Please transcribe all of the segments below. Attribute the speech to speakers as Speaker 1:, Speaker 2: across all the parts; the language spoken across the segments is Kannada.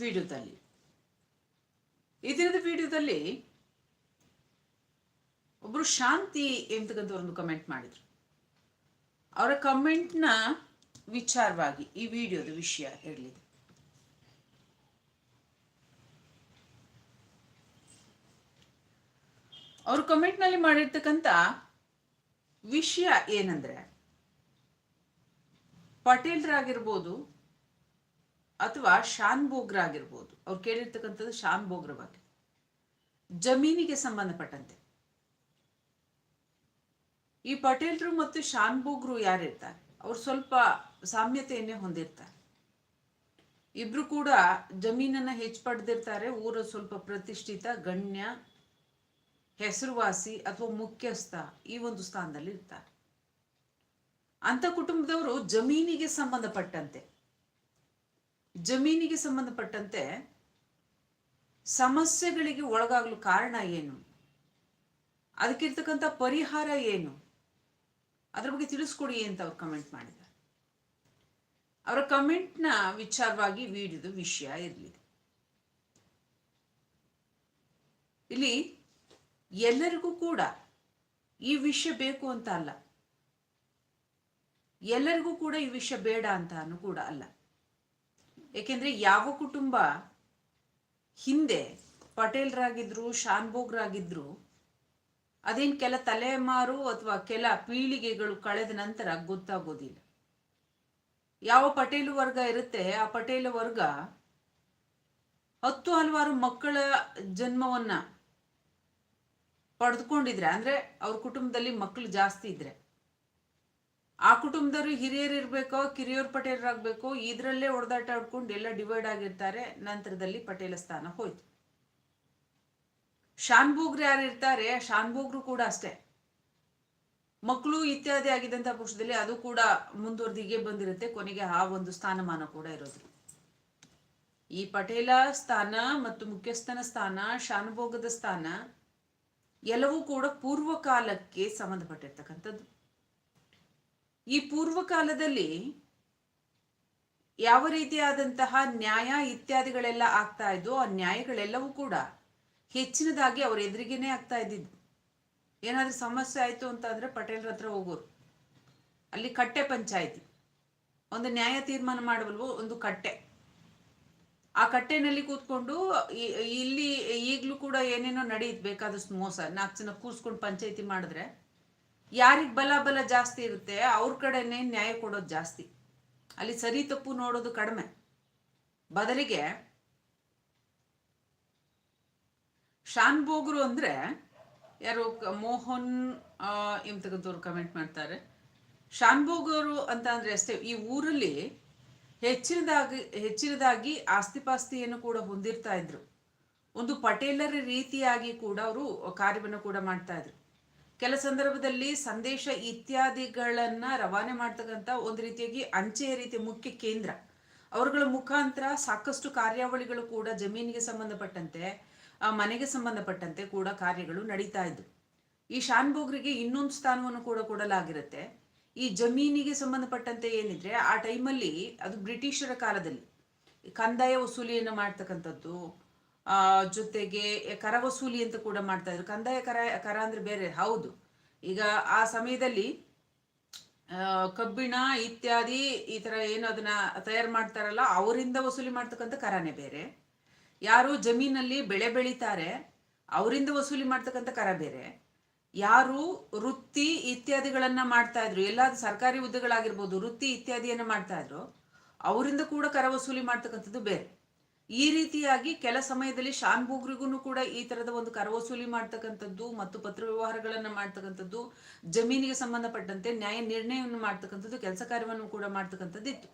Speaker 1: ವಿಡಿಯೋದಲ್ಲಿ ಈ ದಿನದ ವಿಡಿಯೋದಲ್ಲಿ ಒಬ್ರು ಶಾಂತಿ ಎಂತಕ್ಕಂಥ ಒಂದು ಕಮೆಂಟ್ ಮಾಡಿದ್ರು. ಅವರ ಕಮೆಂಟ್ನ ವಿಚಾರವಾಗಿ ಈ ವಿಡಿಯೋದ ವಿಷಯ ಹೇಳಲಿದೆ ಅವರು ಕಮೆಂಟ್ನಲ್ಲಿ ಮಾಡಿರ್ತಕ್ಕಂಥ ವಿಷಯ ಏನಂದ್ರೆ, ಪಟೇಲ್ರಾಗಿರ್ಬೋದು ಅಥವಾ ಶಾನ್ ಬೋಗ್ರಾಗಿರ್ಬೋದು ಅವ್ರು ಕೇಳಿರ್ತಕ್ಕಂಥದ್ದು ಶಾನ್ ಬೋಗ್ರ ಬಗ್ಗೆ ಜಮೀನಿಗೆ ಸಂಬಂಧಪಟ್ಟಂತೆ. ಈ ಪಟೇಲ್ರು ಮತ್ತು ಶಾನ್ ಬೋಗ್ರು ಯಾರಿರ್ತಾರೆ? ಅವ್ರು ಸ್ವಲ್ಪ ಸಾಮ್ಯತೆಯನ್ನೇ ಹೊಂದಿರ್ತಾರೆ. ಇಬ್ರು ಕೂಡ ಜಮೀನನ್ನ ಹೆಚ್ಚು ಪಡೆದಿರ್ತಾರೆ. ಊರ ಸ್ವಲ್ಪ ಪ್ರತಿಷ್ಠಿತ, ಗಣ್ಯ, ಹೆಸರುವಾಸಿ ಅಥವಾ ಮುಖ್ಯಸ್ಥ ಈ ಒಂದು ಸ್ಥಾನದಲ್ಲಿ ಇರ್ತಾರೆ ಅಂತ ಕುಟುಂಬದವರು ಜಮೀನಿಗೆ ಸಂಬಂಧಪಟ್ಟಂತೆ. ಜಮೀನಿಗೆ ಸಂಬಂಧಪಟ್ಟಂತೆ ಸಮಸ್ಯೆಗಳಿಗೆ ಒಳಗಾಗಲು ಕಾರಣ ಏನು? ಅದಕ್ಕಿರ್ತಕ್ಕಂಥ ಪರಿಹಾರ ಏನು? ಅದ್ರ ಬಗ್ಗೆ ತಿಳಿಸ್ಕೊಡಿ ಅಂತ ಅವ್ರು ಕಮೆಂಟ್ ಮಾಡಿದ್ದಾರೆ. ಅವರ ಕಮೆಂಟ್ನ ವಿಚಾರವಾಗಿ ವಿಡಿಯೋದ ವಿಷಯ ಇರಲಿದೆ. ಇಲ್ಲಿ ಎಲ್ಲರಿಗೂ ಕೂಡ ಈ ವಿಷಯ ಬೇಕು ಅಂತ ಅಲ್ಲ. ಎಲ್ಲರಿಗೂ ಕೂಡ ಈ ವಿಷಯ ಬೇಡ ಅಂತ ಕೂಡ ಅಲ್ಲ. ಏಕೆಂದ್ರೆ ಯಾವ ಕುಟುಂಬ ಹಿಂದೆ ಪಟೇಲ್ರಾಗಿದ್ರು, ಶಾನ್ಭೋಗ್ರಾಗಿದ್ರು, ಅದೇನು ಕೆಲ ತಲೆಮಾರು ಅಥವಾ ಕೆಲ ಪೀಳಿಗೆಗಳು ಕಳೆದ ನಂತರ ಗೊತ್ತಾಗೋದಿಲ್ಲ. ಯಾವ ಪಟೇಲ್ ವರ್ಗ ಇರುತ್ತೆ, ಆ ಪಟೇಲ್ ವರ್ಗ ಹತ್ತು ಹಲವಾರು ಮಕ್ಕಳ ಜನ್ಮವನ್ನ ಪಡೆದುಕೊಂಡಿದ್ರೆ, ಅಂದ್ರೆ ಅವ್ರ ಕುಟುಂಬದಲ್ಲಿ ಮಕ್ಕಳು ಜಾಸ್ತಿ ಇದ್ರೆ. ಆ ಕುಟುಂಬದವರು ಹಿರಿಯರು ಇರ್ಬೇಕೋ ಕಿರಿಯರ್ ಪಟೇಲರಾಗಬೇಕು, ಇದರಲ್ಲೇ ಹೊಡೆದಾಟ ಆಡ್ಕೊಂಡು ಎಲ್ಲ ಡಿವೈಡ್ ಆಗಿರ್ತಾರೆ, ನಂತರದಲ್ಲಿ ಪಟೇಲ ಸ್ಥಾನ ಹೋಯ್ತು. ಶಾನ್ಭೋಗ್ರು ಯಾರು ಇರ್ತಾರೆ ಶಾನ್ಭೋಗ್ರು ಕೂಡ ಅಷ್ಟೇ. ಮಕ್ಕಳು ಇತ್ಯಾದಿ ಆಗಿದಂತ ಪಕ್ಷದಲ್ಲಿ ಅದು ಕೂಡ ಮುಂದುವರೆದಿಗೆ ಬಂದಿರುತ್ತೆ, ಕೊನೆಗೆ ಆ ಒಂದು ಸ್ಥಾನಮಾನ ಕೂಡ ಇರೋದು. ಈ ಪಟೇಲ ಸ್ಥಾನ ಮತ್ತು ಮುಖ್ಯಸ್ಥನ ಸ್ಥಾನ ಶಾನುಭೋಗದ ಸ್ಥಾನ, ಎಲ್ಲವೂ ಕೂಡ ಪೂರ್ವಕಾಲಕ್ಕೆ ಸಂಬಂಧಪಟ್ಟಿರ್ತಕ್ಕಂಥದ್ದು. ಈ ಪೂರ್ವ ಕಾಲದಲ್ಲಿ ಯಾವ ರೀತಿಯಾದಂತಹ ನ್ಯಾಯ ಇತ್ಯಾದಿಗಳೆಲ್ಲ ಆಗ್ತಾ ಇದ್ವು, ಆ ನ್ಯಾಯಗಳೆಲ್ಲವೂ ಕೂಡ ಹೆಚ್ಚಿನದಾಗಿ ಅವ್ರ ಎದುರಿಗೇನೆ ಆಗ್ತಾ ಇದ್ದಿದ್ದು. ಏನಾದ್ರೂ ಸಮಸ್ಯೆ ಆಯಿತು ಅಂತಂದ್ರೆ ಪಟೇಲ್ರ ಹತ್ರ ಹೋಗೋರು. ಅಲ್ಲಿ ಕಟ್ಟೆ ಪಂಚಾಯಿತಿ. ಒಂದು ನ್ಯಾಯ ತೀರ್ಮಾನ ಮಾಡಬಲ್ವು ಒಂದು ಕಟ್ಟೆ. ಆ ಕಟ್ಟೆನಲ್ಲಿ ಕೂತ್ಕೊಂಡು ಇಲ್ಲಿ ಈಗಲೂ ಕೂಡ ಏನೇನೋ ನಡೆಯುತ್ತೆ, ಬೇಕಾದಷ್ಟು ಮೋಸ. ನಾಲ್ಕು ಜನ ಕೂರ್ಸ್ಕೊಂಡು ಪಂಚಾಯಿತಿ ಮಾಡಿದ್ರೆ ಯಾರಿಗೆ ಬಲ ಬಲ ಜಾಸ್ತಿ ಇರುತ್ತೆ, ಅವ್ರ ಕಡೆನೆ ನ್ಯಾಯ ಕೊಡೋದು ಜಾಸ್ತಿ. ಅಲ್ಲಿ ಸರಿ ತಪ್ಪು ನೋಡೋದು ಕಡಿಮೆ. ಬದಲಿಗೆ ಶಾನ್ ಅಂದರೆ, ಯಾರು ಮೋಹನ್ ಎಂತಕ್ಕಂಥವ್ರು ಕಮೆಂಟ್ ಮಾಡ್ತಾರೆ? ಶಾನ್ ಭೋಗರು ಅಂತ ಅಂದ್ರೆ ಅಷ್ಟೇ, ಈ ಊರಲ್ಲಿ ಹೆಚ್ಚಿನದಾಗಿ ಹೆಚ್ಚಿನದಾಗಿ ಆಸ್ತಿಪಾಸ್ತಿಯನ್ನು ಕೂಡ ಹೊಂದಿರ್ತಾ ಇದ್ರು. ಒಂದು ಪಟೇಲರ ರೀತಿಯಾಗಿ ಕೂಡ ಅವರು ಕಾರ್ಯವನ್ನು ಕೂಡ ಮಾಡ್ತಾ ಇದ್ರು. ಕೆಲ ಸಂದರ್ಭದಲ್ಲಿ ಸಂದೇಶ ಇತ್ಯಾದಿಗಳನ್ನ ರವಾನೆ ಮಾಡ್ತಕ್ಕಂಥ ಒಂದು ರೀತಿಯಾಗಿ ಅಂಚೆಯ ರೀತಿ ಮುಖ್ಯ ಕೇಂದ್ರ. ಅವರುಗಳ ಮುಖಾಂತರ ಸಾಕಷ್ಟು ಕಾರ್ಯಾವಳಿಗಳು ಕೂಡ ಜಮೀನಿಗೆ ಸಂಬಂಧಪಟ್ಟಂತೆ ಮನೆಗೆ ಸಂಬಂಧಪಟ್ಟಂತೆ ಕೂಡ ಕಾರ್ಯಗಳು ನಡೀತಾ ಇದ್ವು. ಈ ಶಾನ್ಭೋಗ್ರಿಗೆ ಇನ್ನೊಂದು ಸ್ಥಾನವನ್ನು ಕೂಡ ಕೊಡಲಾಗಿರುತ್ತೆ. ಈ ಜಮೀನಿಗೆ ಸಂಬಂಧಪಟ್ಟಂತೆ ಏನಿದ್ರೆ, ಆ ಟೈಮಲ್ಲಿ ಅದು ಬ್ರಿಟಿಷರ ಕಾಲದಲ್ಲಿ, ಕಂದಾಯ ವಸೂಲಿಯನ್ನು ಮಾಡ್ತಕ್ಕಂಥದ್ದು ಜೊತೆಗೆ ಕರ ವಸೂಲಿ ಅಂತ ಕೂಡ ಮಾಡ್ತಾ ಇದ್ರು. ಕಂದಾಯ ಕರ ಕರ ಅಂದ್ರೆ ಬೇರೆ, ಹೌದು. ಈಗ ಆ ಸಮಯದಲ್ಲಿ ಕಬ್ಬಿಣ ಇತ್ಯಾದಿ ಈ ತರ ಏನು ಅದನ್ನ ತಯಾರು ಮಾಡ್ತಾರಲ್ಲ, ಅವರಿಂದ ವಸೂಲಿ ಮಾಡ್ತಕ್ಕಂಥ ಕರನೇ ಬೇರೆ. ಯಾರು ಜಮೀನಲ್ಲಿ ಬೆಳೆ ಬೆಳೀತಾರೆ, ಅವರಿಂದ ವಸೂಲಿ ಮಾಡ್ತಕ್ಕಂಥ ಕರ ಬೇರೆ. ಯಾರು ವೃತ್ತಿ ಇತ್ಯಾದಿಗಳನ್ನ ಮಾಡ್ತಾ ಇದ್ರು ಎಲ್ಲಾದ್ರು ಸರ್ಕಾರಿ ಹುದ್ದೆಗಳಾಗಿರ್ಬೋದು, ವೃತ್ತಿ ಇತ್ಯಾದಿಯನ್ನ ಮಾಡ್ತಾ ಇದ್ರು, ಅವರಿಂದ ಕೂಡ ಕರ ವಸೂಲಿ ಮಾಡ್ತಕ್ಕಂಥದ್ದು ಬೇರೆ. ಈ ರೀತಿಯಾಗಿ ಕೆಲ ಸಮಯದಲ್ಲಿ ಶಾನ್ ಬೂಗ್ರಿಗೂ ಕೂಡ ಈ ತರದ ಒಂದು ಕರ ವಸೂಲಿ ಮಾಡ್ತಕ್ಕಂಥದ್ದು ಮತ್ತು ಪತ್ರ ವ್ಯವಹಾರಗಳನ್ನ ಮಾಡ್ತಕ್ಕಂಥದ್ದು, ಜಮೀನಿಗೆ ಸಂಬಂಧಪಟ್ಟಂತೆ ನ್ಯಾಯ ನಿರ್ಣಯವನ್ನು ಮಾಡ್ತಕ್ಕಂಥದ್ದು, ಕೆಲಸ ಕಾರ್ಯವನ್ನು ಕೂಡ ಮಾಡ್ತಕ್ಕಂಥದ್ದು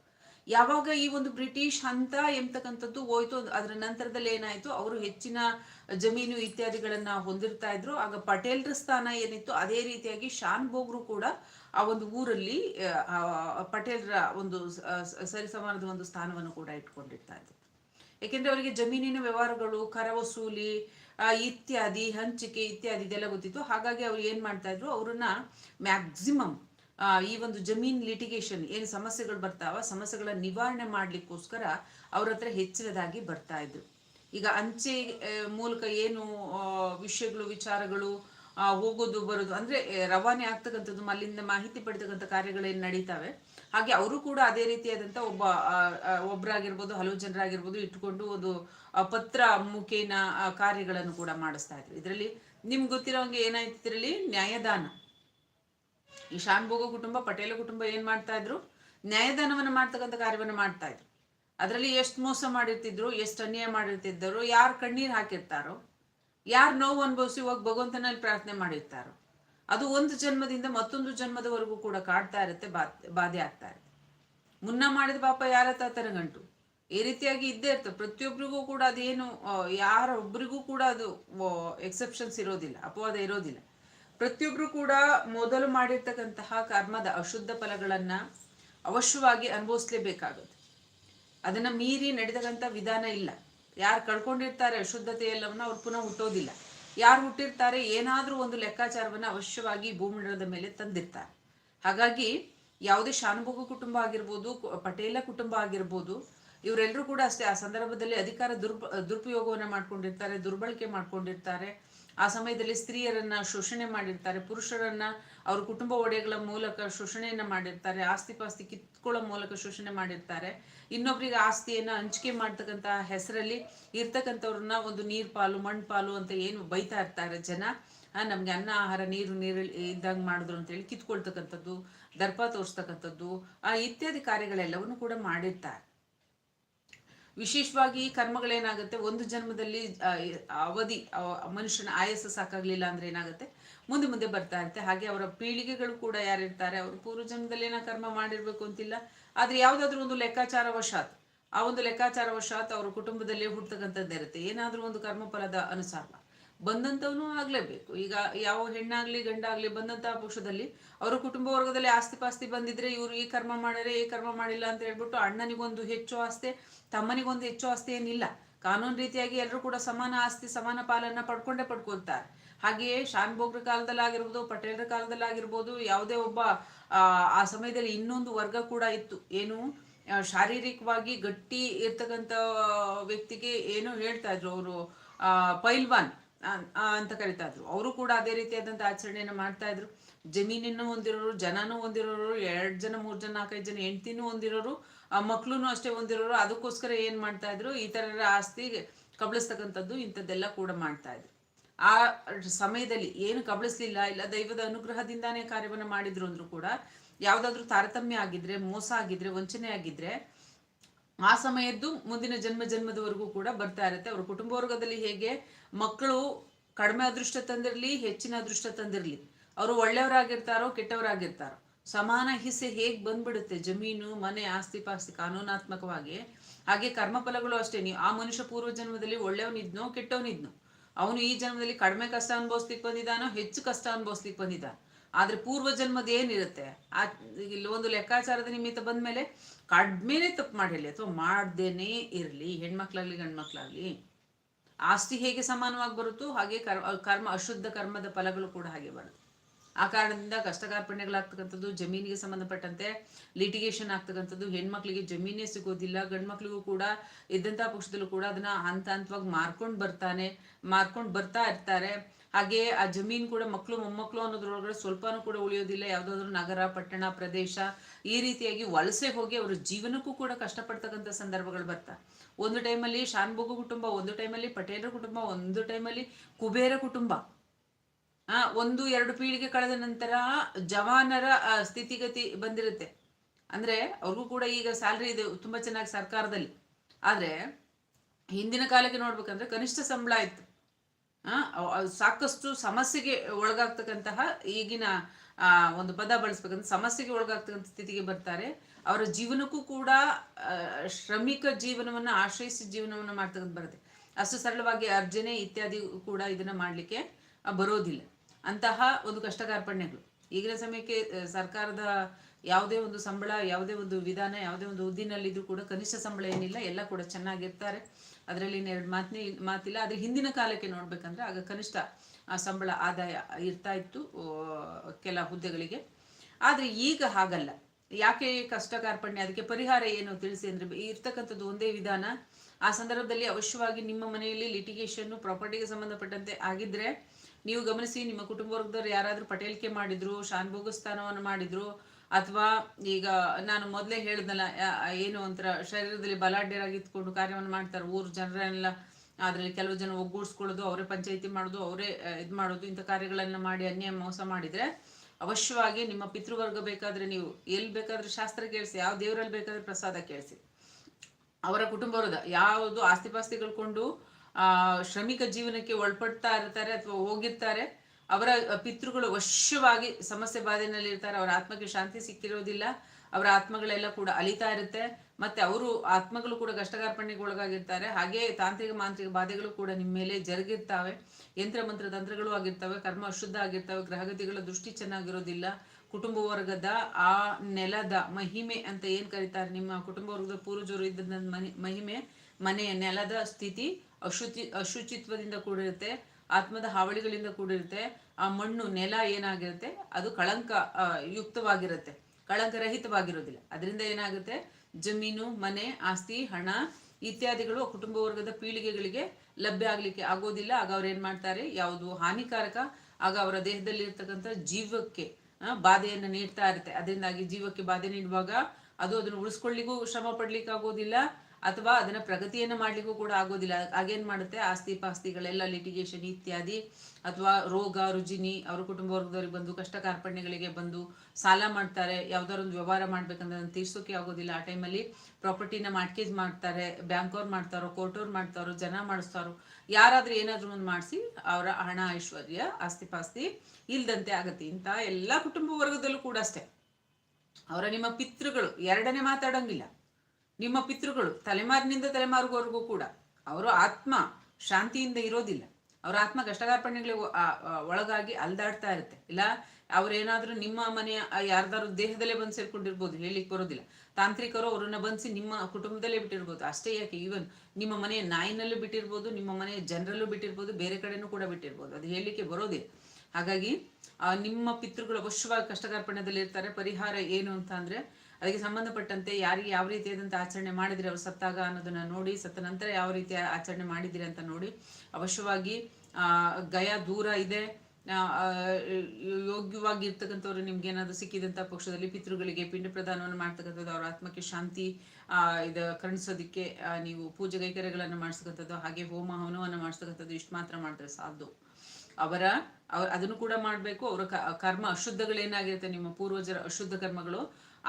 Speaker 1: ಯಾವಾಗ ಈ ಒಂದು ಬ್ರಿಟಿಷ್ ಹಂತ ಎಂಬತಕ್ಕಂಥದ್ದು ಹೋಯ್ತು ಅದರ ನಂತರದಲ್ಲಿ ಏನಾಯ್ತು, ಅವರು ಹೆಚ್ಚಿನ ಜಮೀನು ಇತ್ಯಾದಿಗಳನ್ನ ಹೊಂದಿರ್ತಾ ಇದ್ರು. ಆಗ ಪಟೇಲ್ರ ಸ್ಥಾನ ಏನಿತ್ತು, ಅದೇ ರೀತಿಯಾಗಿ ಶಾನ್ ಬೋಗ್ರು ಕೂಡ ಆ ಒಂದು ಊರಲ್ಲಿ ಪಟೇಲ್ರ ಒಂದು ಸರಿಸಮಾನದ ಒಂದು ಸ್ಥಾನವನ್ನು ಕೂಡ ಇಟ್ಕೊಂಡಿರ್ತಾ ಇದ್ರು. ಯಾಕೆಂದ್ರೆ ಅವರಿಗೆ ಜಮೀನಿನ ವ್ಯವಹಾರಗಳು ಕರ ವಸೂಲಿ ಇತ್ಯಾದಿ, ಹಂಚಿಕೆ ಇತ್ಯಾದಿ ಇದೆಲ್ಲ ಗೊತ್ತಿತ್ತು. ಹಾಗಾಗಿ ಅವ್ರು ಏನು ಮಾಡ್ತಾ ಇದ್ರು? ಅವ್ರನ್ನ ಮ್ಯಾಕ್ಸಿಮಮ್ ಈ ಒಂದು ಜಮೀನ್ ಲಿಟಿಗೇಷನ್ ಏನು ಸಮಸ್ಯೆಗಳು ಬರ್ತಾವ ಸಮಸ್ಯೆಗಳ ನಿವಾರಣೆ ಮಾಡ್ಲಿಕ್ಕೋಸ್ಕರ ಅವ್ರ ಹತ್ರ ಹೆಚ್ಚಿನದಾಗಿ ಬರ್ತಾ ಇದ್ರು. ಈಗ ಅಂಚೆ ಮೂಲಕ ಏನು ವಿಷಯಗಳು, ವಿಚಾರಗಳು ಹೋಗೋದು, ಬರೋದು, ಅಂದ್ರೆ ರವಾನೆ ಆಗ್ತಕ್ಕಂಥದ್ದು ಅಲ್ಲಿಂದ ಮಾಹಿತಿ ಪಡ್ತಕ್ಕಂಥ ಕಾರ್ಯಗಳೇನು ನಡೀತಾವೆ? ಹಾಗೆ ಅವರು ಕೂಡ ಅದೇ ರೀತಿಯಾದಂಥ ಒಬ್ಬ ಒಬ್ಬರಾಗಿರ್ಬೋದು ಹಲವು ಜನರಾಗಿರ್ಬೋದು ಇಟ್ಕೊಂಡು ಒಂದು ಪತ್ರ ಮುಖೇನ ಕಾರ್ಯಗಳನ್ನು ಕೂಡ ಮಾಡಿಸ್ತಾ ಇದ್ರು. ಇದರಲ್ಲಿ ನಿಮ್ಗೆ ಗೊತ್ತಿರೋ ಹಂಗೆ ಏನಾಯ್ತು ಇದರಲ್ಲಿ? ನ್ಯಾಯದಾನ. ಈ ಶಾನ್ಭೋಗ ಕುಟುಂಬ, ಪಟೇಲ ಕುಟುಂಬ ಏನ್ ಮಾಡ್ತಾ ಇದ್ರು? ನ್ಯಾಯದಾನವನ್ನು ಮಾಡ್ತಕ್ಕಂಥ ಕಾರ್ಯವನ್ನು ಮಾಡ್ತಾ ಇದ್ರು. ಅದರಲ್ಲಿ ಎಷ್ಟು ಮೋಸ ಮಾಡಿರ್ತಿದ್ರು, ಎಷ್ಟು ಅನ್ಯಾಯ ಮಾಡಿರ್ತಿದ್ದರು, ಯಾರು ಕಣ್ಣೀರು ಹಾಕಿರ್ತಾರೋ, ಯಾರು ನೋವು ಅನುಭವಿಸಿ ಹೋಗಿ ಭಗವಂತನಲ್ಲಿ ಪ್ರಾರ್ಥನೆ ಮಾಡಿರ್ತಾರೋ ಅದು ಒಂದು ಜನ್ಮದಿಂದ ಮತ್ತೊಂದು ಜನ್ಮದವರೆಗೂ ಕೂಡ ಕಾಡ್ತಾ ಇರುತ್ತೆ ಬಾಧೆ ಆಗ್ತಾ ಇರುತ್ತೆ. ಮುನ್ನ ಮಾಡಿದ ಪಾಪ ಯಾರ ತರಗಂಟು ಈ ರೀತಿಯಾಗಿ ಇದ್ದೇ ಇರ್ತದೆ. ಪ್ರತಿಯೊಬ್ಬರಿಗೂ ಕೂಡ ಅದೇನು ಯಾರ ಒಬ್ಬರಿಗೂ ಕೂಡ ಅದು ಎಕ್ಸೆಪ್ಷನ್ಸ್ ಇರೋದಿಲ್ಲ, ಅಪವಾದ ಇರೋದಿಲ್ಲ. ಪ್ರತಿಯೊಬ್ರು ಕೂಡ ಮೊದಲು ಮಾಡಿರ್ತಕ್ಕಂತಹ ಕರ್ಮದ ಅಶುದ್ಧ ಫಲಗಳನ್ನ ಅವಶ್ಯವಾಗಿ ಅನುಭವಿಸ್ಲೇಬೇಕಾಗುತ್ತೆ. ಅದನ್ನ ಮೀರಿ ನಡೆತಕ್ಕಂಥ ವಿಧಾನ ಇಲ್ಲ. ಯಾರು ಕಳ್ಕೊಂಡಿರ್ತಾರೆ ಅಶುದ್ಧತೆ ಎಲ್ಲವನ್ನ ಅವ್ರು ಪುನಃ ಹುಟ್ಟೋದಿಲ್ಲ. ಯಾರು ಹುಟ್ಟಿರ್ತಾರೆ, ಏನಾದರೂ ಒಂದು ಲೆಕ್ಕಾಚಾರವನ್ನ ಅವಶ್ಯವಾಗಿ ಭೂಮಂಡಲದ ಮೇಲೆ ತಂದಿರ್ತಾರೆ. ಹಾಗಾಗಿ ಯಾವುದೇ ಶಾನುಭೋಗ ಕುಟುಂಬ ಆಗಿರ್ಬೋದು, ಪಟೇಲ ಕುಟುಂಬ ಆಗಿರ್ಬೋದು, ಇವರೆಲ್ಲರೂ ಕೂಡ ಅಷ್ಟೇ ಆ ಸಂದರ್ಭದಲ್ಲಿ ಅಧಿಕಾರ ದುರ್ಬ, ದುರುಪಯೋಗವನ್ನ ಮಾಡ್ಕೊಂಡಿರ್ತಾರೆ, ದುರ್ಬಳಕೆ ಮಾಡ್ಕೊಂಡಿರ್ತಾರೆ. ಆ ಸಮಯದಲ್ಲಿ ಸ್ತ್ರೀಯರನ್ನ ಶೋಷಣೆ ಮಾಡಿರ್ತಾರೆ, ಪುರುಷರನ್ನ ಅವ್ರ ಕುಟುಂಬ ಒಡೆಗಳ ಮೂಲಕ ಶೋಷಣೆಯನ್ನ ಮಾಡಿರ್ತಾರೆ ಆಸ್ತಿ ಪಾಸ್ತಿ ಕಿತ್ಕೊಳ್ಳೋ ಮೂಲಕ ಶೋಷಣೆ ಮಾಡಿರ್ತಾರೆ. ಇನ್ನೊಬ್ರಿಗೆ ಆಸ್ತಿಯನ್ನ ಹಂಚಿಕೆ ಮಾಡ್ತಕ್ಕಂತ ಹೆಸರಲ್ಲಿ ಇರ್ತಕ್ಕಂಥವ್ರನ್ನ ಒಂದು ನೀರ್ ಪಾಲು ಮಣ್ ಪಾಲು ಅಂತ ಏನು ಬೈತಾ ಇರ್ತಾರೆ ಜನ. ನಮ್ಗೆ ಅನ್ನ, ಆಹಾರ, ನೀರು ನೀರು ಇದ್ದಂಗೆ ಮಾಡಿದ್ರು ಅಂತೇಳಿ ಕಿತ್ಕೊಳ್ತಕ್ಕಂಥದ್ದು, ದರ್ಪ ತೋರಿಸ್ತಕ್ಕಂಥದ್ದು, ಆ, ಇತ್ಯಾದಿ ಕಾರ್ಯಗಳೆಲ್ಲವನ್ನು ಕೂಡ ಮಾಡಿರ್ತಾರೆ. ವಿಶೇಷವಾಗಿ ಕರ್ಮಗಳೇನಾಗುತ್ತೆ? ಒಂದು ಜನ್ಮದಲ್ಲಿ ಅವಧಿ ಮನುಷ್ಯನ ಆಯಸ್ಸು ಸಾಕಾಗ್ಲಿಲ್ಲ ಅಂದ್ರೆ ಏನಾಗುತ್ತೆ? ಮುಂದೆ ಮುಂದೆ ಬರ್ತಾ ಇರುತ್ತೆ. ಹಾಗೆ ಅವರ ಪೀಳಿಗೆಗಳು ಕೂಡ ಯಾರಿರ್ತಾರೆ ಅವರು ಪೂರ್ವ ಜನ್ಮದಲ್ಲಿ ಏನೋ ಕರ್ಮ ಮಾಡಿರ್ಬೇಕು ಅಂತಿಲ್ಲ. ಆದ್ರೆ ಯಾವ್ದಾದ್ರು ಒಂದು ಲೆಕ್ಕಾಚಾರ ವಶಾತ್ ಆ ಒಂದು ಲೆಕ್ಕಾಚಾರ ವಶಾತ್ ಅವ್ರ ಕುಟುಂಬದಲ್ಲಿ ಹುಟ್ಟತಕ್ಕಂಥದ್ದು ಇರುತ್ತೆ. ಏನಾದ್ರೂ ಒಂದು ಕರ್ಮಫಲದ ಅನುಸಾರ. ಬಂದಂತವನು ಆಗ್ಲೇಬೇಕು. ಈಗ ಯಾವ ಹೆಣ್ಣಾಗ್ಲಿ ಗಂಡಾಗ್ಲಿ ಬಂದಂತಹ ಪಕ್ಷದಲ್ಲಿ ಅವರ ಕುಟುಂಬ ವರ್ಗದಲ್ಲಿ ಆಸ್ತಿ ಪಾಸ್ತಿ ಬಂದಿದ್ರೆ ಇವ್ರು ಈ ಕರ್ಮ ಮಾಡಿದ್ರೆ ಈ ಕರ್ಮ ಮಾಡಿಲ್ಲ ಅಂತ ಹೇಳ್ಬಿಟ್ಟು ಅಣ್ಣನಿಗೊಂದು ಹೆಚ್ಚು ಆಸ್ತಿ ತಮ್ಮನಿಗೊಂದು ಹೆಚ್ಚು ಆಸ್ತಿ ಏನಿಲ್ಲ. ಕಾನೂನು ರೀತಿಯಾಗಿ ಎಲ್ಲರೂ ಕೂಡ ಸಮಾನ ಆಸ್ತಿ ಸಮಾನ ಪಾಲನ್ನ ಪಡ್ಕೊಂಡೇ ಪಡ್ಕೊಳ್ತಾರೆ ಹಾಗೆಯೇ ಶಾನ್ಭೋಗ್ರ ಕಾಲದಲ್ಲಾಗಿರ್ಬೋದು ಪಟೇಲರ ಕಾಲದಲ್ಲಾಗಿರ್ಬೋದು ಯಾವುದೇ ಒಬ್ಬ ಆ, ಸಮಯದಲ್ಲಿ ಇನ್ನೊಂದು ವರ್ಗ ಕೂಡ ಇತ್ತು. ಏನು ಶಾರೀರಿಕವಾಗಿ ಗಟ್ಟಿ ಇರ್ತಕ್ಕಂಥ ವ್ಯಕ್ತಿಗೆ ಏನೋ ಹೇಳ್ತಾ ಇದ್ರು ಅವರು ಪೈಲ್ವಾನ್. ಅಂತ ಕರಿತಾ ಇದ್ರು ಅವರು ಕೂಡ ಅದೇ ರೀತಿಯಾದಂಥ ಆಚರಣೆಯನ್ನು ಮಾಡ್ತಾ ಇದ್ರು ಜಮೀನನ್ನು ಹೊಂದಿರೋರು, ಜನನೂ ಹೊಂದಿರೋರು, ಎರಡು ಜನ, ಮೂರ್ ಜನ, ನಾಲ್ಕೈದು ಜನ ಹೆಂಡ್ತಿನೂ ಹೊಂದಿರೋರು, ಆ ಮಕ್ಳುನು ಅಷ್ಟೇ ಹೊಂದಿರೋರು. ಅದಕ್ಕೋಸ್ಕರ ಏನ್ ಮಾಡ್ತಾ ಇದ್ರು ಈ ಥರ ಆಸ್ತಿ ಕಬಳಿಸ್ತಕ್ಕಂಥದ್ದು ಇಂಥದ್ದೆಲ್ಲ ಕೂಡ ಮಾಡ್ತಾ ಇದ್ರು ಆ ಸಮಯದಲ್ಲಿ ಏನು ಕಬಳಿಸ್ಲಿಲ್ಲ, ಇಲ್ಲ ದೈವದ ಅನುಗ್ರಹದಿಂದಾನೇ ಕಾರ್ಯವನ್ನ ಮಾಡಿದ್ರು ಅಂದ್ರೂ ಕೂಡ, ಯಾವ್ದಾದ್ರು ತಾರತಮ್ಯ ಆಗಿದ್ರೆ, ಮೋಸ ಆಗಿದ್ರೆ, ವಂಚನೆ ಆಗಿದ್ರೆ ಆ ಸಮಯದ್ದು ಮುಂದಿನ ಜನ್ಮ ಜನ್ಮದವರೆಗೂ ಕೂಡ ಬರ್ತಾ ಇರುತ್ತೆ. ಅವ್ರ ಕುಟುಂಬ ವರ್ಗದಲ್ಲಿ ಹೇಗೆ ಮಕ್ಕಳು ಕಡಿಮೆ ಅದೃಷ್ಟ ತಂದಿರಲಿ, ಹೆಚ್ಚಿನ ಅದೃಷ್ಟ ತಂದಿರಲಿ, ಅವರು ಒಳ್ಳೆಯವರಾಗಿರ್ತಾರೋ, ಕೆಟ್ಟವರಾಗಿರ್ತಾರೋ, ಸಮಾನ ಹಿಸ್ಸೆ ಹೇಗೆ ಬಂದ್ಬಿಡುತ್ತೆ? ಜಮೀನು, ಮನೆ, ಆಸ್ತಿ ಪಾಸ್ತಿ ಕಾನೂನಾತ್ಮಕವಾಗಿ. ಹಾಗೆ ಕರ್ಮಫಲಗಳು ಅಷ್ಟೇ. ನೀವು ಆ ಮನುಷ್ಯ ಪೂರ್ವ ಜನ್ಮದಲ್ಲಿ ಒಳ್ಳೆಯವನಿದ್ನೋ ಕೆಟ್ಟವನಿದ್ನೋ ಅವನು ಈ ಜನ್ಮದಲ್ಲಿ ಕಡಿಮೆ ಕಷ್ಟ ಅನುಭವಿಸ್ಲಿಕ್ಕೆ ಬಂದಿದ್ದಾನೋ, ಹೆಚ್ಚು ಕಷ್ಟ ಅನುಭವಿಸ್ಲಿಕ್ಕೆ ಬಂದಿದ್ದಾನ ಆದ್ರೆ ಪೂರ್ವ ಜನ್ಮದ ಏನಿರುತ್ತೆ? ಆ, ಇಲ್ಲಿ ಒಂದು ಲೆಕ್ಕಾಚಾರದ ನಿಮಿತ್ತ ಬಂದ ಮೇಲೆ ಕಡ್ಮೆನೆ ತಪ್ಪು ಮಾಡಿರ್ಲಿ ಅಥವಾ ಮಾಡ್ದೇನೆ ಇರ್ಲಿ, ಹೆಣ್ಮಕ್ಳಾಗ್ಲಿ, ಗಂಡ್ಮಕ್ಳಾಗ್ಲಿ, ಆಸ್ತಿ ಹೇಗೆ ಸಮಾನವಾಗಿ ಬರುತ್ತೋ ಹಾಗೆ ಕರ್ಮ, ಅಶುದ್ಧ ಕರ್ಮದ ಫಲಗಳು ಕೂಡ ಹಾಗೆ ಬರುತ್ತೆ. ಆ ಕಾರಣದಿಂದ ಕಷ್ಟ ಕಾರ್ಪಣ್ಯಗಳಾಗ್ತಕ್ಕಂಥದ್ದು ಜಮೀನಿಗೆ ಸಂಬಂಧಪಟ್ಟಂತೆ ಲಿಟಿಗೇಷನ್ ಆಗ್ತಕ್ಕಂಥದ್ದು, ಹೆಣ್ಮಕ್ಳಿಗೆ ಜಮೀನೇ ಸಿಗೋದಿಲ್ಲ, ಗಂಡ್ಮಕ್ಳಿಗೂ ಕೂಡ ಇದ್ದಂಥ ಪಕ್ಷದಲ್ಲೂ ಕೂಡ ಅದನ್ನ ಹಂತ ಹಂತವಾಗಿ ಮಾರ್ಕೊಂಡು ಬರ್ತಾನೆ, ಮಾರ್ಕೊಂಡು ಬರ್ತಾ ಇರ್ತಾರೆ. ಹಾಗೆ ಆ ಜಮೀನ್ ಕೂಡ ಮಕ್ಕಳು ಮೊಮ್ಮಕ್ಕಳು ಅನ್ನೋದ್ರೊಳಗಡೆ ಸ್ವಲ್ಪನೂ ಕೂಡ ಉಳಿಯೋದಿಲ್ಲ. ಯಾವುದಾದ್ರೂ ನಗರ, ಪಟ್ಟಣ, ಪ್ರದೇಶ ಈ ರೀತಿಯಾಗಿ ವಲಸೆ ಹೋಗಿ ಅವರ ಜೀವನಕ್ಕೂ ಕೂಡ ಕಷ್ಟಪಡ್ತಕ್ಕಂಥ ಸಂದರ್ಭಗಳು ಬರ್ತಾ. ಒಂದು ಟೈಮಲ್ಲಿ ಶಾನ್ಭೋಗು ಕುಟುಂಬ, ಒಂದು ಟೈಮಲ್ಲಿ ಪಟೇಲರ ಕುಟುಂಬ, ಒಂದು ಟೈಮಲ್ಲಿ ಕುಬೇರ ಕುಟುಂಬ. ಆ, ಒಂದು, ಎರಡು ಪೀಳಿಗೆ ಕಳೆದ ನಂತರ ಜವಾನರ ಸ್ಥಿತಿಗತಿ ಬಂದಿರುತ್ತೆ. ಅಂದ್ರೆ ಅವ್ರಿಗೂ ಕೂಡ ಈಗ ಸ್ಯಾಲ್ರಿ ಇದೆ ತುಂಬಾ ಚೆನ್ನಾಗಿ ಸರ್ಕಾರದಲ್ಲಿ. ಆದ್ರೆ ಹಿಂದಿನ ಕಾಲಕ್ಕೆ ನೋಡ್ಬೇಕಂದ್ರೆ ಕನಿಷ್ಠ ಸಂಬಳ ಇತ್ತು. ಸಾಕಷ್ಟು ಸಮಸ್ಯೆಗೆ ಒಳಗಾಗ್ತಕ್ಕಂತಹ ಈಗಿನ ಒಂದು ಪದ ಬಳಸ್ಬೇಕಂದ್ರೆ ಸಮಸ್ಯೆಗೆ ಒಳಗಾಗ್ತಕ್ಕಂಥ ಸ್ಥಿತಿಗೆ ಬರ್ತಾರೆ. ಅವರ ಜೀವನಕ್ಕೂ ಕೂಡ ಶ್ರಮಿಕ ಜೀವನವನ್ನ, ಆಶ್ರಯಿಸಿ ಜೀವನವನ್ನ ಮಾಡ್ತಕ್ಕಂಥ ಬರುತ್ತೆ. ಅಷ್ಟು ಸರಳವಾಗಿ ಅರ್ಜನೆ ಇತ್ಯಾದಿ ಕೂಡ ಇದನ್ನ ಮಾಡ್ಲಿಕ್ಕೆ ಬರೋದಿಲ್ಲ. ಅಂತಹ ಒಂದು ಕಷ್ಟ ಕಾರ್ಪಣ್ಯಗಳು ಈಗಿನ ಸಮಯಕ್ಕೆ ಸರ್ಕಾರದ ಯಾವುದೇ ಒಂದು ಸಂಬಳ, ಯಾವುದೇ ಒಂದು ವಿಧಾನ, ಯಾವುದೇ ಒಂದು ಹುದ್ದಿನಲ್ಲಿದ್ರು ಕೂಡ ಕನಿಷ್ಠ ಸಂಬಳ ಏನಿಲ್ಲ, ಎಲ್ಲ ಕೂಡ ಚೆನ್ನಾಗಿರ್ತಾರೆ. ಅದರಲ್ಲಿ ಎರಡು ಮಾತನೇ, ಮಾತಿಲ್ಲ. ಆದರೆ ಹಿಂದಿನ ಕಾಲಕ್ಕೆ ನೋಡ್ಬೇಕಂದ್ರೆ ಆಗ ಕನಿಷ್ಠ ಆ ಸಂಬಳ, ಆದಾಯ ಇರ್ತಾ ಇತ್ತು ಕೆಲ ಹುದ್ದೆಗಳಿಗೆ. ಆದರೆ ಈಗ ಹಾಗಲ್ಲ. ಯಾಕೆ ಕಷ್ಟ ಅದಕ್ಕೆ ಪರಿಹಾರ ಏನು ತಿಳಿಸಿ ಅಂದ್ರೆ ಇರ್ತಕ್ಕಂಥದ್ದು ಒಂದೇ ವಿಧಾನ. ಆ ಸಂದರ್ಭದಲ್ಲಿ ಅವಶ್ಯವಾಗಿ ನಿಮ್ಮ ಮನೆಯಲ್ಲಿ ಲಿಟಿಗೇಷನ್ ಪ್ರಾಪರ್ಟಿಗೆ ಸಂಬಂಧಪಟ್ಟಂತೆ ಆಗಿದ್ರೆ ನೀವು ಗಮನಿಸಿ ನಿಮ್ಮ ಕುಟುಂಬ ವರ್ಗದವ್ರು ಯಾರಾದರೂ ಪಟೇಲ್ಕೆ ಮಾಡಿದ್ರು ಶಾನ್ಭೋಗಸ್ಥಾನವನ್ನು ಮಾಡಿದ್ರು ಅಥವಾ ಈಗ ನಾನು ಮೊದಲೇ ಹೇಳಿದ್ನಲ್ಲ ಏನು ಒಂಥರ ಶರೀರದಲ್ಲಿ ಬಲಾಢ್ಯರಾಗಿ ಇದ್ಕೊಂಡು ಕಾರ್ಯವನ್ನು ಮಾಡ್ತಾರೆ. ಊರು ಜನರನ್ನೆಲ್ಲ ಅದರಲ್ಲಿ ಕೆಲವು ಜನ ಒಗ್ಗೂಡಿಸ್ಕೊಳ್ಳೋದು, ಅವರೇ ಪಂಚಾಯಿತಿ ಮಾಡೋದು, ಅವರೇ ಇದು ಮಾಡೋದು, ಇಂಥ ಕಾರ್ಯಗಳನ್ನು ಮಾಡಿ, ಅನ್ಯಾಯ ಮೋಸ ಮಾಡಿದರೆ ಅವಶ್ಯವಾಗಿ ನಿಮ್ಮ ಪಿತೃವರ್ಗ ಬೇಕಾದರೆ ನೀವು ಎಲ್ಲಿ ಬೇಕಾದರೂ ಶಾಸ್ತ್ರ ಕೇಳಿಸಿ, ಯಾವ ದೇವರಲ್ಲಿ ಬೇಕಾದ್ರೆ ಪ್ರಸಾದ ಕೇಳಿಸಿ. ಅವರ ಕುಟುಂಬವರದ ಯಾವುದು ಆಸ್ತಿಪಾಸ್ತಿಗಳು ಕೊಂಡು ಆ, ಶ್ರಮಿಕ ಜೀವನಕ್ಕೆ ಒಳಪಡ್ತಾ ಇರ್ತಾರೆ ಅಥವಾ ಹೋಗಿರ್ತಾರೆ ಅವರ ಪಿತೃಗಳು ವಶ್ಯವಾಗಿ ಸಮಸ್ಯೆ ಬಾಧೆನಲ್ಲಿ ಇರ್ತಾರೆ, ಅವರ ಆತ್ಮಕ್ಕೆ ಶಾಂತಿ ಸಿಕ್ಕಿರೋದಿಲ್ಲ, ಅವರ ಆತ್ಮಗಳೆಲ್ಲ ಕೂಡ ಅಲಿತಾ ಇರುತ್ತೆ, ಮತ್ತೆ ಅವರು ಆತ್ಮಗಳು ಕೂಡ ಕಷ್ಟಕಾರ್ಪಣ್ಯಕ್ಕೆ ಒಳಗಾಗಿರ್ತಾರೆ ಹಾಗೆ ತಾಂತ್ರಿಕ ಮಾಂತ್ರಿಕ ಬಾಧೆಗಳು ಕೂಡ ನಿಮ್ಮ ಮೇಲೆ ಜರುಗಿರ್ತಾವೆ, ಯಂತ್ರ ಮಂತ್ರ ತಂತ್ರಗಳು ಆಗಿರ್ತವೆ, ಕರ್ಮ ಅಶುದ್ಧ ಆಗಿರ್ತವೆ, ಗ್ರಹಗತಿಗಳ ದೃಷ್ಟಿ ಚೆನ್ನಾಗಿರೋದಿಲ್ಲ, ಕುಟುಂಬ ವರ್ಗದ ಆ ನೆಲದ ಮಹಿಮೆ ಅಂತ ಏನ್ ಕರೀತಾರೆ, ನಿಮ್ಮ ಕುಟುಂಬ ವರ್ಗದ ಪೂರ್ವಜರು ಇದ್ದ ಮಹಿಮೆ, ಮನೆಯ ನೆಲದ ಸ್ಥಿತಿ ಅಶುಚಿ, ಅಶುಚಿತ್ವದಿಂದ ಕೂಡಿರುತ್ತೆ ಆತ್ಮದ ಹಾವಳಿಗಳಿಂದ ಕೂಡಿರುತ್ತೆ. ಆ ಮಣ್ಣು, ನೆಲ ಏನಾಗಿರುತ್ತೆ? ಅದು ಕಳಂಕ ಯುಕ್ತವಾಗಿರುತ್ತೆ. ಕಳಂಕರಹಿತವಾಗಿರೋದಿಲ್ಲ. ಅದರಿಂದ ಏನಾಗುತ್ತೆ? ಜಮೀನು, ಮನೆ, ಆಸ್ತಿ, ಹಣ ಇತ್ಯಾದಿಗಳು ಕುಟುಂಬ ವರ್ಗದ ಪೀಳಿಗೆಗಳಿಗೆ ಲಭ್ಯ ಆಗ್ಲಿಕ್ಕೆ ಆಗೋದಿಲ್ಲ. ಆಗ ಅವ್ರು ಏನ್ ಮಾಡ್ತಾರೆ? ಯಾವುದು ಹಾನಿಕಾರಕ? ಆಗ ಅವರ ದೇಹದಲ್ಲಿ ಇರ್ತಕ್ಕಂಥ ಜೀವಕ್ಕೆ ಬಾಧೆಯನ್ನು ನೀಡ್ತಾ ಇರುತ್ತೆ. ಅದರಿಂದಾಗಿ ಜೀವಕ್ಕೆ ಬಾಧೆ ನೀಡುವಾಗ ಅದು ಅದನ್ನು ಉಳಿಸ್ಕೊಳ್ಳಿಗೂ ಶ್ರಮ ಪಡ್ಲಿಕ್ಕೆ ಆಗೋದಿಲ್ಲ ಅಥವಾ ಅದನ್ನ ಪ್ರಗತಿಯನ್ನು ಮಾಡ್ಲಿಕ್ಕೂ ಕೂಡ ಆಗೋದಿಲ್ಲ. ಹಾಗೇನ್ ಮಾಡುತ್ತೆ? ಆಸ್ತಿ ಪಾಸ್ತಿಗಳೆಲ್ಲ ಲಿಟಿಗೇಷನ್ ಇತ್ಯಾದಿ ಅಥವಾ ರೋಗ, ರುಜಿನಿ ಅವ್ರ ಕುಟುಂಬ ವರ್ಗದವ್ರಿಗೆ ಬಂದು ಕಷ್ಟ ಕಾರ್ಪಣ್ಯಗಳಿಗೆ ಬಂದು ಸಾಲ ಮಾಡ್ತಾರೆ. ಯಾವ್ದಾರ ಒಂದು ವ್ಯವಹಾರ ಮಾಡ್ಬೇಕಂದ್ರೆ ಅದನ್ನ ತೀರ್ಸೋಕೆ ಆಗೋದಿಲ್ಲ. ಆ ಟೈಮಲ್ಲಿ ಪ್ರಾಪರ್ಟಿನ ಮಾರ್ಕೇಜ್ ಮಾಡ್ತಾರೆ ಬ್ಯಾಂಕ್ ಅವ್ರು ಮಾಡ್ತಾರೋ ಕೋರ್ಟ್ ಅವ್ರು ಮಾಡ್ತಾರೋ, ಜನ ಮಾಡಿಸ್ತಾರೋ, ಯಾರಾದ್ರೂ ಏನಾದ್ರೂ ಒಂದು ಮಾಡಿಸಿ ಅವರ ಹಣ, ಐಶ್ವರ್ಯ, ಆಸ್ತಿ ಪಾಸ್ತಿ ಇಲ್ದಂತೆ ಆಗತ್ತೆ. ಇಂಥ ಎಲ್ಲ ಕುಟುಂಬ ವರ್ಗದಲ್ಲೂ ಕೂಡ ಅಷ್ಟೇ. ಅವರ ನಿಮ್ಮ ಪಿತೃಗಳು ಎರಡನೇ ಮಾತಾಡಂಗಿಲ್ಲ. ನಿಮ್ಮ ಪಿತೃಗಳು, ತಲೆಮಾರಿನಿಂದ ತಲೆಮಾರಿಗೋವರೆಗೂ ಕೂಡ ಅವರು ಆತ್ಮ ಶಾಂತಿಯಿಂದ ಇರೋದಿಲ್ಲ. ಅವರ ಆತ್ಮ ಆ ಒಳಗಾಗಿ ಅಲ್ದಾಡ್ತಾ ಇರುತ್ತೆ. ಇಲ್ಲ, ಅವ್ರೇನಾದ್ರೂ ನಿಮ್ಮ ಮನೆಯ ಯಾರ್ದಾರು ದೇಹದಲ್ಲೇ ಬಂದು ಸೇರ್ಕೊಂಡಿರ್ಬೋದು ಹೇಳಿಕ್ ಬರೋದಿಲ್ಲ. ತಾಂತ್ರಿಕರು ಅವ್ರನ್ನ ಬಂಧಿಸಿ ನಿಮ್ಮ ಕುಟುಂಬದಲ್ಲೇ ಬಿಟ್ಟಿರ್ಬೋದು. ಅಷ್ಟೇ ಯಾಕೆ ಈವನ್ ನಿಮ್ಮ ಮನೆಯ ನಾಯಿನಲ್ಲೂ ಬಿಟ್ಟಿರ್ಬೋದು, ನಿಮ್ಮ ಮನೆಯ ಜನರಲ್ಲೂ ಬಿಟ್ಟಿರ್ಬೋದು, ಬೇರೆ ಕಡೆನೂ ಕೂಡ ಬಿಟ್ಟಿರ್ಬೋದು. ಅದು ಹೇಳಲಿಕ್ಕೆ ಬರೋದಿಲ್ಲ. ಹಾಗಾಗಿ ನಿಮ್ಮ ಪಿತೃಗಳು ಅವಶ್ಯವಾಗಿ ಕಷ್ಟಕಾರ್ಪಣ್ಯದಲ್ಲಿ ಇರ್ತಾರೆ ಪರಿಹಾರ ಏನು ಅಂತ ಅಂದ್ರೆ ಅದಕ್ಕೆ ಸಂಬಂಧಪಟ್ಟಂತೆ ಯಾರಿಗೆ ಯಾವ ರೀತಿಯಾದಂಥ ಆಚರಣೆ ಮಾಡಿದ್ರೆ ಅವ್ರು ಸತ್ತಾಗ ಅನ್ನೋದನ್ನ ನೋಡಿ ಸತ್ತ ನಂತರ ಯಾವ ರೀತಿಯ ಆಚರಣೆ ಮಾಡಿದಿರಿ ಅಂತ ನೋಡಿ ಅವಶ್ಯವಾಗಿ ಆ ಗಯ ದೂರ ಇದೆ. ಆ, ಆ, ಯೋಗ್ಯವಾಗಿ ಇರ್ತಕ್ಕಂಥವ್ರು ನಿಮ್ಗೆ ಏನಾದ್ರು ಸಿಕ್ಕಿದಂಥ ಪಕ್ಷದಲ್ಲಿ ಪಿತೃಗಳಿಗೆ ಪಿಂಡ ಪ್ರದಾನವನ್ನು ಮಾಡ್ತಕ್ಕಂಥದ್ದು ಅವ್ರ ಆತ್ಮಕ್ಕೆ ಶಾಂತಿ ಇದು ಕರುಣಿಸೋದಕ್ಕೆ ನೀವು ಪೂಜೆ ಕೈಕರ್ಯಗಳನ್ನು ಮಾಡಿಸ್ತಕ್ಕಂಥದ್ದು ಹಾಗೆ ಹೋಮ ಹವನವನ್ನು ಮಾಡಿಸ್ತಕ್ಕಂಥದ್ದು ಇಷ್ಟು ಮಾತ್ರ ಮಾಡಿದ್ರೆ ಸಾಧ್ಯ ಅವರ ಅವ್ರ ಅದನ್ನು ಕೂಡ ಮಾಡಬೇಕು. ಅವರ ಕರ್ಮ ಅಶುದ್ಧಗಳೇನಾಗಿರುತ್ತೆ ನಿಮ್ಮ ಪೂರ್ವಜರ ಅಶುದ್ಧ ಕರ್ಮಗಳು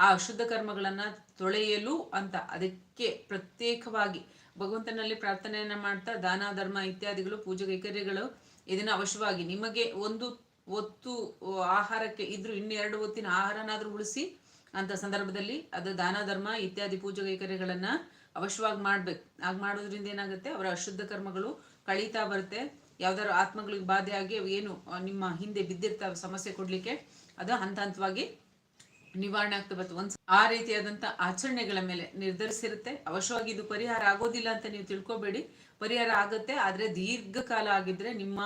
Speaker 1: ಆ ಅಶುದ್ಧ ಕರ್ಮಗಳನ್ನು ತೊಳೆಯಲು ಅಂತ. ಅದಕ್ಕೆ ಪ್ರತ್ಯೇಕವಾಗಿ ಭಗವಂತನಲ್ಲಿ ಪ್ರಾರ್ಥನೆಯನ್ನ ಮಾಡ್ತಾ ದಾನ, ಧರ್ಮ ಇತ್ಯಾದಿಗಳು, ಪೂಜೆ, ಕೈಕರ್ಯಗಳು ಇದನ್ನ ಅವಶ್ಯವಾಗಿ ನಿಮಗೆ ಒಂದು ಒತ್ತು ಆಹಾರಕ್ಕೆ ಇದ್ರು ಇನ್ನೆರಡು ಹೊತ್ತಿನ ಆಹಾರನಾದ್ರೂ ಉಳಿಸಿ ಅಂತ ಸಂದರ್ಭದಲ್ಲಿ ಅದು ದಾನ, ಧರ್ಮ ಇತ್ಯಾದಿ ಪೂಜೆ, ಕೈಕರ್ಯಗಳನ್ನ ಅವಶ್ಯವಾಗಿ ಮಾಡ್ಬೇಕು. ಆಗ ಮಾಡೋದ್ರಿಂದ ಏನಾಗುತ್ತೆ? ಅವರ ಅಶುದ್ಧ ಕರ್ಮಗಳು ಕಳೀತಾ ಬರುತ್ತೆ. ಯಾವ್ದಾದ್ರು ಆತ್ಮಗಳಿಗೆ ಬಾಧೆ ಆಗಿ ಏನು ನಿಮ್ಮ ಹಿಂದೆ ಬಿದ್ದಿರ್ತಾವೆ, ಸಮಸ್ಯೆ ಕೊಡ್ಲಿಕ್ಕೆ, ಅದು ಹಂತ ಹಂತವಾಗಿ ನಿವಾರಣೆ ಆಗ್ತಾ ಬರ್ತದೆ ಒಂದ್ ಆ ರೀತಿಯಾದಂತ ಆಚರಣೆಗಳ ಮೇಲೆ ನಿರ್ಧರಿಸಿರುತ್ತೆ. ಅವಶ್ಯವಾಗಿ ಇದು ಪರಿಹಾರ ಆಗೋದಿಲ್ಲ ಅಂತ ನೀವು ತಿಳ್ಕೊಬೇಡಿ. ಪರಿಹಾರ ಆಗುತ್ತೆ, ಆದ್ರೆ ದೀರ್ಘಕಾಲ ಆಗಿದ್ರೆ ನಿಮ್ಮ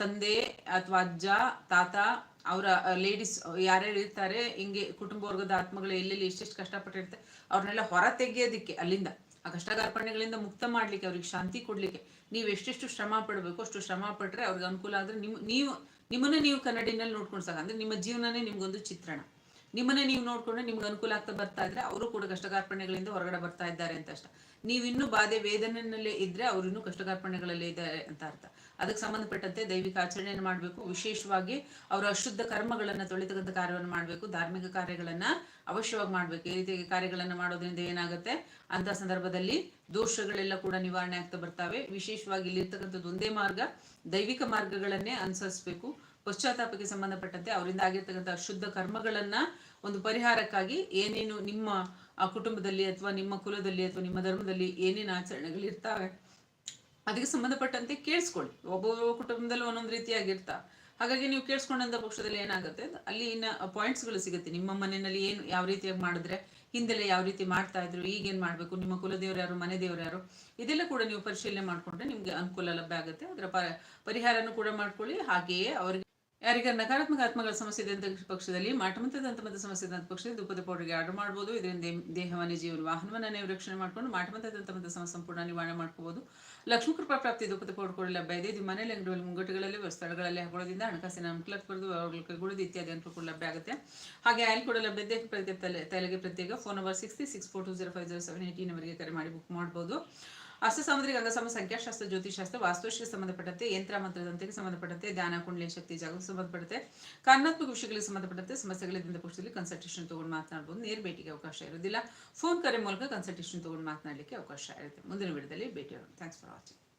Speaker 1: ತಂದೆ ಅಥವಾ ಅಜ್ಜ, ತಾತ, ಅವರ ಲೇಡೀಸ್ ಯಾರ್ಯಾರು ಇರ್ತಾರೆ ಹಿಂಗೆ ಕುಟುಂಬ ವರ್ಗದ ಆತ್ಮಗಳು ಎಲ್ಲೆಲ್ಲಿ ಎಷ್ಟೆಷ್ಟು ಕಷ್ಟಪಟ್ಟಿರ್ತಾರೆ ಅವ್ರನ್ನೆಲ್ಲ ಹೊರ ತೆಗೆಯೋದಿಕ್ಕೆ, ಅಲ್ಲಿಂದ, ಆ ಕಷ್ಟಗಾರ್ಪಣೆಗಳಿಂದ ಮುಕ್ತ ಮಾಡ್ಲಿಕ್ಕೆ, ಅವ್ರಿಗೆ ಶಾಂತಿ ಕೊಡ್ಲಿಕ್ಕೆ ನೀವು ಎಷ್ಟೆಷ್ಟು ಶ್ರಮ ಪಡಬೇಕು, ಅಷ್ಟು ಶ್ರಮ ಪಟ್ರೆ ಅವ್ರಿಗೆ ಅನುಕೂಲ ಆದ್ರೆ ನಿಮ್ ನೀವು, ನಿಮ್ಮನ್ನ ನೀವು ಕನ್ನಡಿನಲ್ಲಿ ನೋಡ್ಕೊಂಡು ಸಾಕ ಅಂದ್ರೆ ನಿಮ್ಮ ಜೀವನನೇ ನಿಮ್ಗೊಂದು ಚಿತ್ರಣ. ನಿಮ್ಮನ್ನೇ ನೀವು ನೋಡ್ಕೊಂಡು ನಿಮ್ಗೆ ಅನುಕೂಲ ಆಗ್ತಾ ಬರ್ತಾ ಇದ್ರೆ ಅವರು ಕೂಡ ಕಷ್ಟಕಾರ್ಪಣ್ಯಗಳಿಂದ ಹೊರಗಡೆ ಬರ್ತಾ ಇದ್ದಾರೆ ಅಂತ ಅಷ್ಟ. ನೀವಿನ್ನೂ ಬಾಧೆ ವೇದನೆಯಲ್ಲೇ ಇದ್ರೆ ಅವ್ರು ಇನ್ನೂ ಕಷ್ಟಕಾರ್ಪಣ್ಯಗಳಲ್ಲೇ ಇದ್ದಾರೆ ಅಂತ ಅರ್ಥ. ಅದಕ್ಕೆ ಸಂಬಂಧಪಟ್ಟಂತೆ ದೈವಿಕ ಆಚರಣೆಯನ್ನು ಮಾಡಬೇಕು. ವಿಶೇಷವಾಗಿ ಅವರ ಅಶುದ್ಧ ಕರ್ಮಗಳನ್ನ ತೊಳಿತಕ್ಕಂಥ ಕಾರ್ಯವನ್ನು ಮಾಡಬೇಕು. ಧಾರ್ಮಿಕ ಕಾರ್ಯಗಳನ್ನ ಅವಶ್ಯವಾಗಿ ಮಾಡ್ಬೇಕು. ಈ ರೀತಿ ಕಾರ್ಯಗಳನ್ನ ಮಾಡೋದ್ರಿಂದ ಏನಾಗುತ್ತೆ? ಅಂತ ಸಂದರ್ಭದಲ್ಲಿ ದೋಷಗಳೆಲ್ಲ ಕೂಡ ನಿವಾರಣೆ ಆಗ್ತಾ ಬರ್ತಾವೆ. ವಿಶೇಷವಾಗಿ ಇಲ್ಲಿರ್ತಕ್ಕಂಥದ್ದು ಒಂದೇ ಮಾರ್ಗ. ದೈವಿಕ ಮಾರ್ಗಗಳನ್ನೇ ಅನುಸರಿಸಬೇಕು. ಪಶ್ಚಾತ್ತಾಪಕ್ಕೆ ಸಂಬಂಧಪಟ್ಟಂತೆ ಅವರಿಂದ ಆಗಿರ್ತಕ್ಕಂಥ ಶುದ್ಧ ಕರ್ಮಗಳನ್ನ ಒಂದು ಪರಿಹಾರಕ್ಕಾಗಿ ಏನೇನು ನಿಮ್ಮ ಕುಟುಂಬದಲ್ಲಿ ಅಥವಾ ನಿಮ್ಮ ಕುಲದಲ್ಲಿ ಅಥವಾ ನಿಮ್ಮ ಧರ್ಮದಲ್ಲಿ ಏನೇನು ಆಚರಣೆಗಳು ಇರ್ತಾವೆ ಅದಕ್ಕೆ ಸಂಬಂಧಪಟ್ಟಂತೆ ಕೇಳಿಸ್ಕೊಳ್ಳಿ. ಒಬ್ಬೊಬ್ಬ ಕುಟುಂಬದಲ್ಲಿ ಒಂದೊಂದು ರೀತಿಯಾಗಿರ್ತಾ. ಹಾಗಾಗಿ ನೀವು ಕೇಳಿಸ್ಕೊಂಡಂತ ಪಕ್ಷದಲ್ಲಿ ಏನಾಗುತ್ತೆ ಅಲ್ಲಿ ಇನ್ನ ಪಾಯಿಂಟ್ಸ್ಗಳು ಸಿಗುತ್ತೆ. ನಿಮ್ಮ ಮನೆಯಲ್ಲಿ ಏನು ಯಾವ ರೀತಿಯಾಗಿ ಮಾಡಿದ್ರೆ, ಹಿಂದೆಲ್ಲ ಯಾವ ರೀತಿ ಮಾಡ್ತಾ ಇದ್ರು, ಈಗೇನ್ ಮಾಡ್ಬೇಕು, ನಿಮ್ಮ ಕುಲದೇವ್ರು ಯಾರು ಮನೆ ದೇವ್ರು ಯಾರು, ಇದೆಲ್ಲ ಕೂಡ ನೀವು ಪರಿಶೀಲನೆ ಮಾಡ್ಕೊಂಡ್ರೆ ನಿಮ್ಗೆ ಅನುಕೂಲ ಲಭ್ಯ ಆಗುತ್ತೆ. ಅದರ ಪರಿಹಾರನೂ ಕೂಡ ಮಾಡ್ಕೊಳ್ಳಿ. ಹಾಗೆಯೇ ಅವರಿಗೆ ಯಾರಿಗೆ ನಕಾರಾತ್ಮಕ ಆತ್ಮಗಳ ಸಮಸ್ಯೆ ಇದೆ ಅಂತ ಪಕ್ಷದಲ್ಲಿ ಮಾಟಮಂತ ದಂತಮಂತ ಸಮಸ್ಯೆ ಇದ್ದಂಥ ಪಕ್ಷದಲ್ಲಿ ಧೂಪದ ಪೌಡರ್ಗೆ ಆರ್ಡರ್ ಮಾಡ್ಬೋದು. ಇದರಿಂದ ದೇಹ- ದೇಹವನ್ನ ಜೀವನ ವಾಹನವನ್ನು ನೀವು ರಕ್ಷಣೆ ಮಾಡ್ಕೊಂಡು ಮಾಟಮಂತ ದಂತಮಂತ ಸಮಸ್ಯೆ ಸಂಪೂರ್ಣ ನಿವಾರಣೆ ಮಾಡ್ಕೋಬಹುದು ಲಕ್ಷ್ಮೀ ಕೃಪಾ ಪ್ರಾಪ್ತಿ ಧೂಪದ ಪೌಡರ್ ಕೂಡ ಲಭ್ಯ ಇದೆ. ಇದು ಮನೆಯಲ್ಲಿ ಅಂಗಡಿಗಳಲ್ಲಿ, ಮುಂಗಟ್ಟುಗಳಲ್ಲಿ ಸ್ಥಳಗಳಲ್ಲಿ ಹಾಕೊಳ್ಳೋದ್ರಿಂದ ಹಣಕಾಸಿನ ಅನುಕೂಲ ಬರೆದು ಇತ್ಯಾದಿ ಅನುಕೂಲ ಕೂಡ ಲಭ್ಯ ಆಗುತ್ತೆ. ಹಾಗೆ ಆಯಿಲ್ ಕೂಡ ಲಭ್ಯ ಇದೆ. ಪ್ರತ್ಯೇಕ ತಲೆ, ತಲೆಗೆ ಪ್ರತ್ಯೇಕ phone number six three six four two zero five zero seven eighteen ಅವರಿಗೆ ಕರೆ ಮಾಡಿ ಬುಕ್ ಮಾಡ್ಬೋದು. ಅಷ್ಟ ಸಾಮುದ್ರಿಕ ಅಂಗಸಮ ಸಂಖ್ಯಾಶಾಸ್ತ್ರ ಜ್ಯೋತಿಷಾಸ್ತ್ರ ವಾಸ್ತುಶಿಗೆ ಸಂಬಂಧಪಟ್ಟಂತೆ, ಯಂತ್ರ ಮಂತ್ರದಂತೆಗೆ ಸಂಬಂಧಪಟ್ಟಂತೆ, ಧ್ಯಾನ, ಕುಂಡಲಿ ಶಕ್ತಿ ಜಾಗಕ್ಕೆ ಸಂಬಂಧಪಟ್ಟಂತೆ ಕಾರಣಾತ್ಮಕ ವಿಷಯಗಳಿಗೆ ಸಂಬಂಧಪಟ್ಟಂತೆ, ಸಮಸ್ಯೆಗಳಿಂದ ಪಕ್ಷದಲ್ಲಿ ಕನ್ಸಲ್ಟೇಷನ್ ತಗೊಂಡು ಮಾತನಾಡಬಹುದು ನೇರ ಭೇಟಿಗೆ ಅವಕಾಶ ಇರೋದಿಲ್ಲ ಫೋನ್ ಕರೆ ಮೂಲಕ ಕನ್ಸಲ್ಟೇಷನ್ ತಗೊಂಡು ಮಾತನಾಡಲಿಕ್ಕೆ ಅವಕಾಶ ಇರುತ್ತೆ. ಮುಂದಿನ ವಿಡಿಯೋದಲ್ಲಿ ಭೇಟಿ ಥ್ಯಾಂಕ್ಸ್ ಫಾರ್ ವಾಚಿಂಗ್